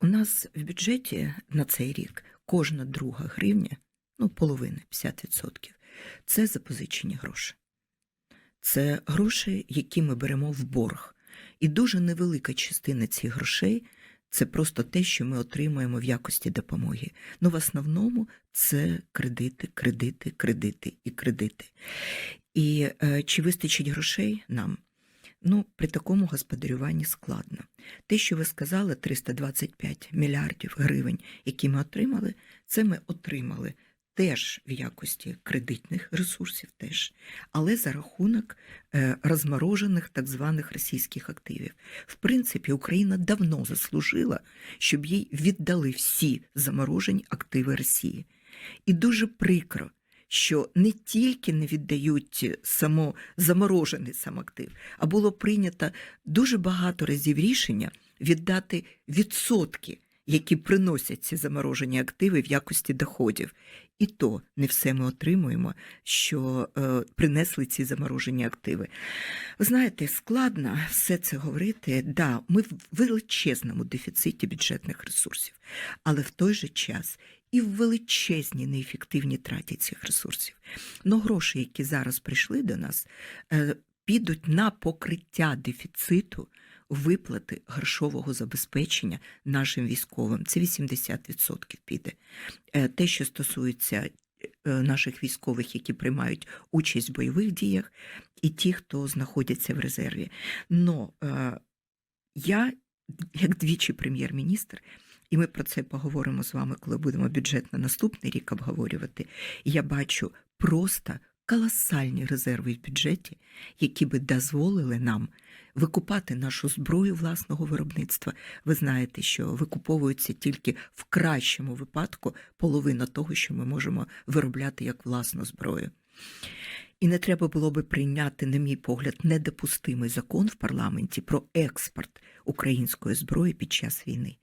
У нас в бюджеті на цей рік кожна друга гривня, ну половина 50%, це запозичені гроші. Це гроші, які ми беремо в борг. І дуже невелика частина цих грошей це просто те, що ми отримуємо в якості допомоги. Ну, в основному це кредити, кредити, кредити і кредити. І е, чи вистачить грошей нам? Ну, при такому господарюванні складно. Те, що ви сказали, 325 мільярдів гривень, які ми отримали, це ми отримали теж в якості кредитних ресурсів, теж, але за рахунок е, розморожених так званих російських активів. В принципі, Україна давно заслужила, щоб їй віддали всі заморожені активи Росії. І дуже прикро, що не тільки не віддають само заморожений сам актив, а було прийнято дуже багато разів рішення віддати відсотки, які приносять ці заморожені активи в якості доходів. І то не все ми отримуємо, що е, принесли ці заморожені активи. Ви знаєте, складно все це говорити. Да, ми в величезному дефіциті бюджетних ресурсів, але в той же час і в величезній неефективній траті цих ресурсів. Но гроші, які зараз прийшли до нас, е, підуть на покриття дефіциту виплати грошового забезпечення нашим військовим. Це 80% піде. Е, Те, що стосується е, наших військових, які приймають участь в бойових діях, і ті, хто знаходяться в резерві. Но я, як двічі прем'єр-міністр, і ми про це поговоримо з вами, коли будемо бюджет на наступний рік обговорювати. Я бачу просто колосальні резерви в бюджеті, які би дозволили нам викупати нашу зброю власного виробництва. Ви знаєте, що викуповується тільки в кращому випадку половина того, що ми можемо виробляти як власну зброю. І не треба було би прийняти, на мій погляд, недопустимий закон в парламенті про експорт української зброї під час війни.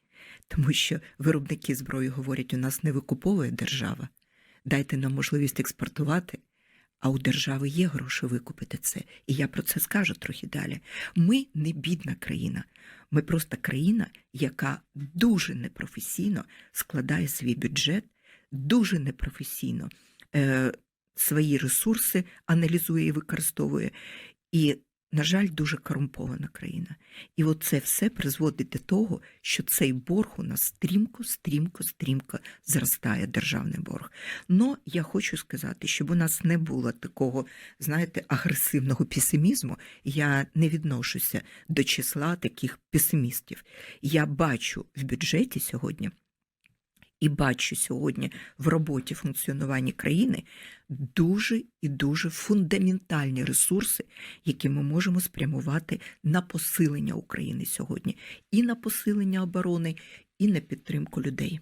Тому що виробники зброї говорять, у нас не викуповує держава. Дайте нам можливість експортувати, а у держави є гроші викупити це. І я про це скажу трохи далі. Ми не бідна країна, ми просто країна, яка дуже непрофесійно складає свій бюджет, дуже непрофесійно е, свої ресурси аналізує і використовує. І на жаль, дуже корумпована країна. І от це все призводить до того, що цей борг у нас стрімко, стрімко, стрімко зростає державний борг. Но я хочу сказати, щоб у нас не було такого, знаєте, агресивного песимізму, я не відношуся до числа таких песимістів. Я бачу в бюджеті сьогодні. І бачу сьогодні в роботі функціонування країни дуже і дуже фундаментальні ресурси, які ми можемо спрямувати на посилення України сьогодні, і на посилення оборони, і на підтримку людей.